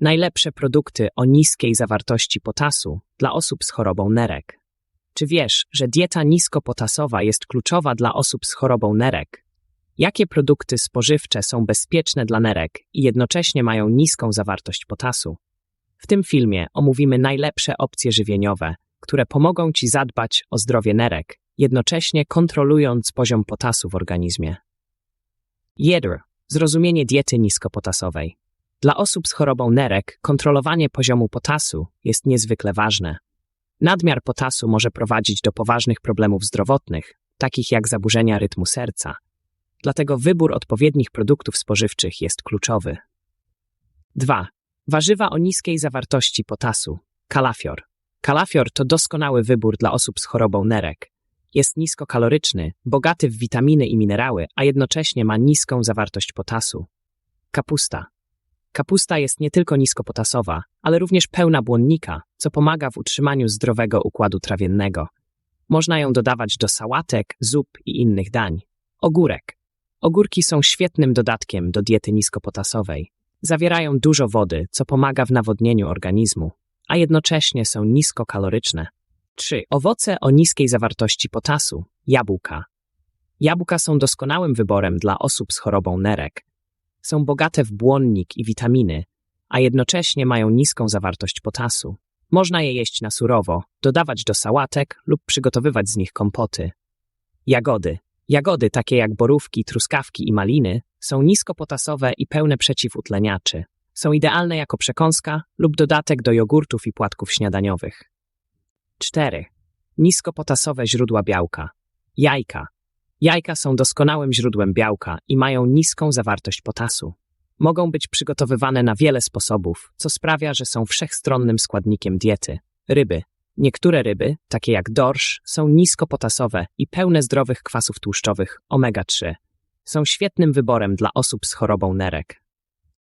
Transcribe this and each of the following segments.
Najlepsze produkty o niskiej zawartości potasu dla osób z chorobą nerek. Czy wiesz, że dieta niskopotasowa jest kluczowa dla osób z chorobą nerek? Jakie produkty spożywcze są bezpieczne dla nerek i jednocześnie mają niską zawartość potasu? W tym filmie omówimy najlepsze opcje żywieniowe, które pomogą Ci zadbać o zdrowie nerek, jednocześnie kontrolując poziom potasu w organizmie. 1. Zrozumienie diety niskopotasowej. Dla osób z chorobą nerek kontrolowanie poziomu potasu jest niezwykle ważne. Nadmiar potasu może prowadzić do poważnych problemów zdrowotnych, takich jak zaburzenia rytmu serca. Dlatego wybór odpowiednich produktów spożywczych jest kluczowy. 2. Warzywa o niskiej zawartości potasu. Kalafior. Kalafior to doskonały wybór dla osób z chorobą nerek. Jest niskokaloryczny, bogaty w witaminy i minerały, a jednocześnie ma niską zawartość potasu. Kapusta. Kapusta jest nie tylko niskopotasowa, ale również pełna błonnika, co pomaga w utrzymaniu zdrowego układu trawiennego. Można ją dodawać do sałatek, zup i innych dań. Ogórek. Ogórki są świetnym dodatkiem do diety niskopotasowej. Zawierają dużo wody, co pomaga w nawodnieniu organizmu, a jednocześnie są niskokaloryczne. 3. Owoce o niskiej zawartości potasu. Jabłka. Jabłka są doskonałym wyborem dla osób z chorobą nerek. Są bogate w błonnik i witaminy, a jednocześnie mają niską zawartość potasu. Można je jeść na surowo, dodawać do sałatek lub przygotowywać z nich kompoty. Jagody. Jagody takie jak borówki, truskawki i maliny są niskopotasowe i pełne przeciwutleniaczy. Są idealne jako przekąska lub dodatek do jogurtów i płatków śniadaniowych. 4. Niskopotasowe źródła białka. Jajka. Jajka są doskonałym źródłem białka i mają niską zawartość potasu. Mogą być przygotowywane na wiele sposobów, co sprawia, że są wszechstronnym składnikiem diety. Ryby. Niektóre ryby, takie jak dorsz, są niskopotasowe i pełne zdrowych kwasów tłuszczowych omega-3. Są świetnym wyborem dla osób z chorobą nerek.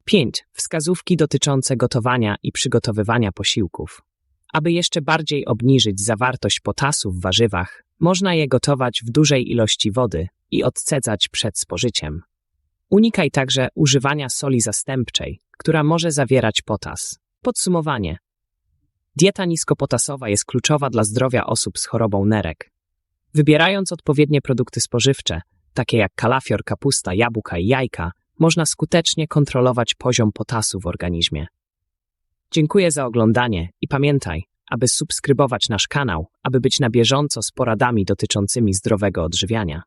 5. Wskazówki dotyczące gotowania i przygotowywania posiłków. Aby jeszcze bardziej obniżyć zawartość potasu w warzywach, można je gotować w dużej ilości wody i odcedzać przed spożyciem. Unikaj także używania soli zastępczej, która może zawierać potas. Podsumowanie. Dieta niskopotasowa jest kluczowa dla zdrowia osób z chorobą nerek. Wybierając odpowiednie produkty spożywcze, takie jak kalafior, kapusta, jabłka i jajka, można skutecznie kontrolować poziom potasu w organizmie. Dziękuję za oglądanie i pamiętaj, aby subskrybować nasz kanał, aby być na bieżąco z poradami dotyczącymi zdrowego odżywiania.